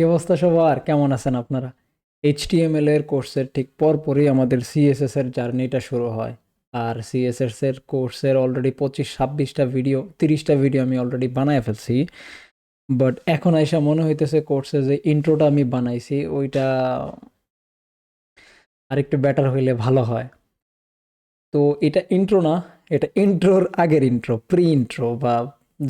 কি অবস্থা সবার? কেমন আছেন আপনারা? এইচটিএমএল এর কোর্সের ঠিক পরপরই আমাদের সিএসএস এর জার্নিটা শুরু হয়। আর সিএসএস এর কোর্সের অলরেডি পঁচিশ, ছাব্বিশটা ভিডিও তিরিশটা ভিডিও আমি অলরেডি বানায় ফেলছি। বাট এখন আইসা মনে হইতেছে কোর্সে যে ইন্ট্রোটা আমি বানাইছি, ওইটা আরেকটু বেটার হইলে ভালো হয়। তো এটা ইন্ট্রো না, এটা ইন্ট্রোর আগের ইন্ট্রো প্রি ইন্ট্রো বা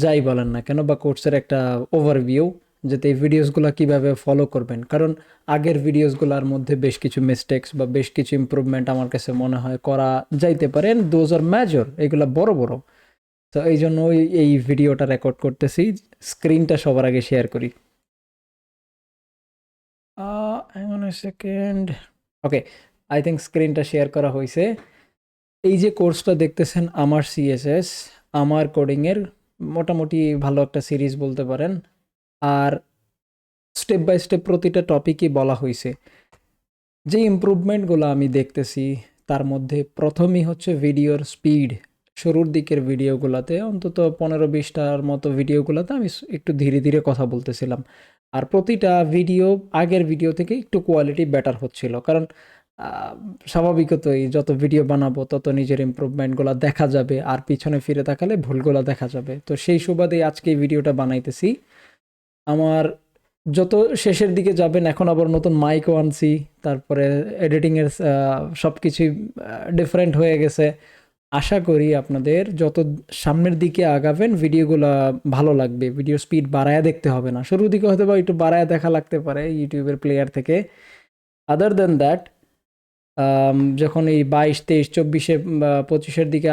যাই বলেন না কেন, বা কোর্সের একটা ওভারভিউ যাতে এই ভিডিওসগুলো কীভাবে ফলো করবেন। কারণ আগের ভিডিওসগুলোর মধ্যে বেশ কিছু মিস্টেক্স বা বেশ কিছু ইমপ্রুভমেন্ট আমার কাছে মনে হয় করা যাইতে পারে। দোজ আর ম্যাজর এগুলো বড় বড়। তো এই জন্য এই ভিডিওটা রেকর্ড করতেছি। স্ক্রিনটা সবার আগে শেয়ার করি। সেকেন্ড ওকে আই থিঙ্ক স্ক্রিনটা শেয়ার করা হয়েছে এই যে কোর্সটা দেখতেছেন, আমার সিএসএস আমার কোডিংয়ের মোটামুটি ভালো একটা সিরিজ বলতে পারেন। আর স্টেপ বাই স্টেপ প্রতিটা টপিকই বলা হয়েছে যে ইম্প্রুভমেন্টগুলো আমি দেখতেছি, তার মধ্যে প্রথমই হচ্ছে ভিডিওর স্পিড শুরুর দিকের ভিডিওগুলোতে অন্তত পনেরো বিশটার মতো ভিডিওগুলোতে আমি একটু ধীরে ধীরে কথা বলতেছিলাম। আর প্রতিটা ভিডিও আগের ভিডিও থেকে একটু কোয়ালিটি বেটার হচ্ছিল। কারণ স্বাভাবিকতই যত ভিডিও বানাবো, তত নিজের ইমপ্রুভমেন্টগুলো দেখা যাবে, আর পিছনে ফিরে তাকালে ভুলগুলো দেখা যাবে। তো সেই সুবাদে আজকে এই ভিডিওটা বানাইতেছি। আমার যত শেষের দিকে যাবেন, এখন আবার নতুন মাইকও আনছি, তারপরে এডিটিংয়ের সব কিছুই ডিফারেন্ট হয়ে গেছে। আশা করি আপনাদের যত সামনের দিকে আগাবেন ভিডিওগুলো ভালো লাগবে। ভিডিও স্পিড বাড়ায় দেখতে হবে না। শুরুর দিকে হয়তো বা একটু বাড়ায় দেখা লাগতে পারে ইউটিউবের প্লেয়ার থেকে। আদার দেন দ্যাট যখন এই বাইশ, তেইশ, চব্বিশে পঁচিশের দিকে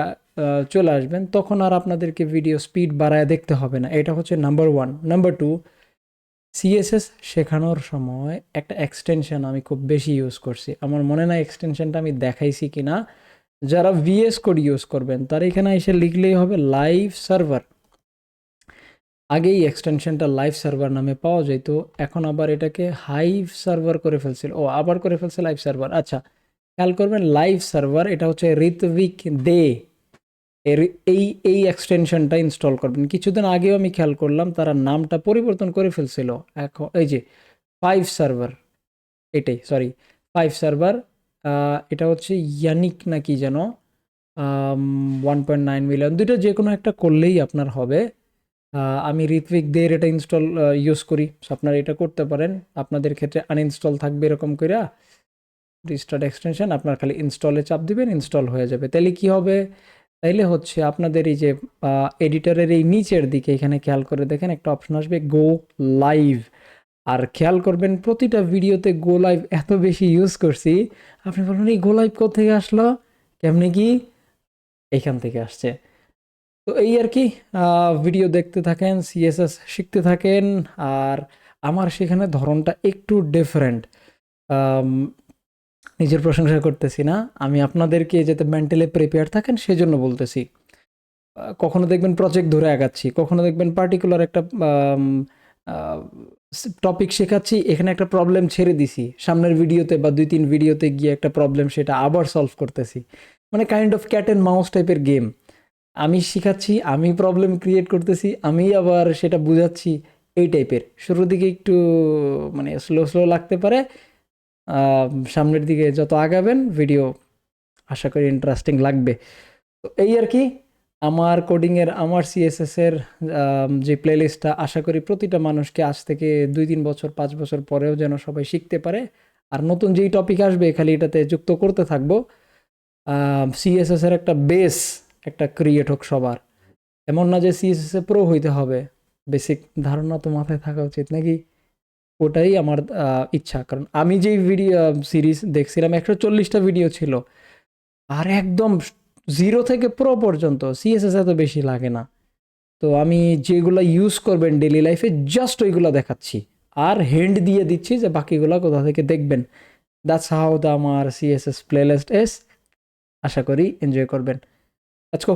চলে আসবেন, তখন আর আপনাদেরকে ভিডিও স্পিড বাড়ায় দেখতে হবে না। এটা হচ্ছে number one number two CSS শেখানোর সময় একটা এক্সটেনশন আমি খুব বেশি ইউজ করছি। আমার মনে নাই এক্সটেনশনটা আমি দেখাইছি কি না যারা ভিএস কোড ইউজ করবেন, তারা এখানে এসে লিখলেই হবে লাইভ সার্ভার আগেই এক্সটেনশনটা লাইভ সার্ভার নামে পাওয়া যেত এখন আবার এটাকে হাইভ সার্ভার করে ফেলছিল। ও, আবার করে ফেলছে লাইভ সার্ভার আচ্ছা খেয়াল করবেন লাইভ সার্ভার এটা হচ্ছে ঋত্বিক দে। এর এই এই এক্সটেনশনটা ইনস্টল করবেন। কিছুদিন আগেও আমি খেয়াল করলাম, তারা নামটা পরিবর্তন করে ফেলছিল। এখন এই যে ফাইভ সার্ভার এটাই সরি ফাইভ সার্ভার এটা হচ্ছে ইয়ানিক না কি যেন ওয়ান পয়েন্ট নাইন মিলিয়ন দুটো যে কোনো একটা করলেই আপনার হবে। আমি ঋত্বিক দের এটা ইনস্টল ইউজ করি। আপনারা এটা করতে পারেন। আপনাদের ক্ষেত্রে আনইনস্টল থাকবে এরকম করে রিস্টার্ট এক্সটেনশন আপনার খালি ইনস্টলে চাপ দিবেন ইনস্টল হয়ে যাবে। তাহলে কি হবে? তাইলে হচ্ছে আপনাদের এই যে এডিটরের এই নিচের দিকে এখানে খেয়াল করে দেখেন একটা অপশন আসবে গো লাইভ আর খেয়াল করবেন প্রতিটা ভিডিওতে গো লাইভ এত বেশি ইউজ করছি, আপনি বলবেন, এই গো লাইভ কোথেকে আসলো? কেমনি কি? এইখান থেকে আসছে। তো এই আর কি ভিডিও দেখতে থাকেন সিএসএস শিখতে থাকেন, আর আমার সেখানে ধরনটা একটু ডিফারেন্ট নিজের প্রশংসা করতেছি না। আমি আপনাদেরকে যাতে মেন্টালি প্রিপেয়ার থাকেন সেজন্য বলতেছি। আহ, কখনো দেখবেন প্রজেক্ট ধরে আগাচ্ছি কখনো দেখবেন পার্টিকুলার একটা টপিক শেখাচ্ছি এখানে একটা প্রবলেম ছেড়ে দিছি। সামনের ভিডিওতে বা দুই তিন ভিডিওতে গিয়ে একটা প্রবলেম সেটা আবার সলভ করতেছি। মানে kind of cat and mouse টাইপের গেম আমি শিখাচ্ছি আমি প্রবলেম ক্রিয়েট করতেছি আমি আবার সেটা বুঝাচ্ছি এই টাইপের শুরুর দিকে একটু মানে স্লো স্লো লাগতে পারে সামনের দিকে যত আগাবেন ভিডিও আশা করি ইন্টারেস্টিং লাগবে। তো এই আর কি, আমার কোডিংয়ের আমার সিএসএস এর যে প্লেলিস্টটা আশা করি প্রতিটা মানুষকে আজ থেকে দুই, তিন বছর, পাঁচ বছর পরেও যেন সবাই শিখতে পারে। আর নতুন যেই টপিক আসবে খালি এটাতে যুক্ত করতে থাকব। সিএসএস এর একটা বেস একটা ক্রিয়েট হোক সবার। এমন না যে সিএসএস প্রো হইতে হবে। বেসিক ধারণা তো মাথায় থাকা উচিত, নাকি? ওটাই আমার ইচ্ছা। কারণ আমি যেই ভিডিও সিরিজ দেখছিলাম, একশো চল্লিশটা ভিডিও ছিল। আর একদম জিরো থেকে প্রো পর্যন্ত সিএসএস এত বেশি লাগে না। তো আমি যেগুলো ইউজ করবেন ডেলি লাইফে জাস্ট ওইগুলো দেখাচ্ছি। আর হেন্ড দিয়ে দিচ্ছি যে বাকিগুলো কোথা থেকে দেখবেন। দ্যাটস হাউ দ্য আমার সিএসএস প্লেলিস্ট এস আশা করি এনজয় করবেন। গো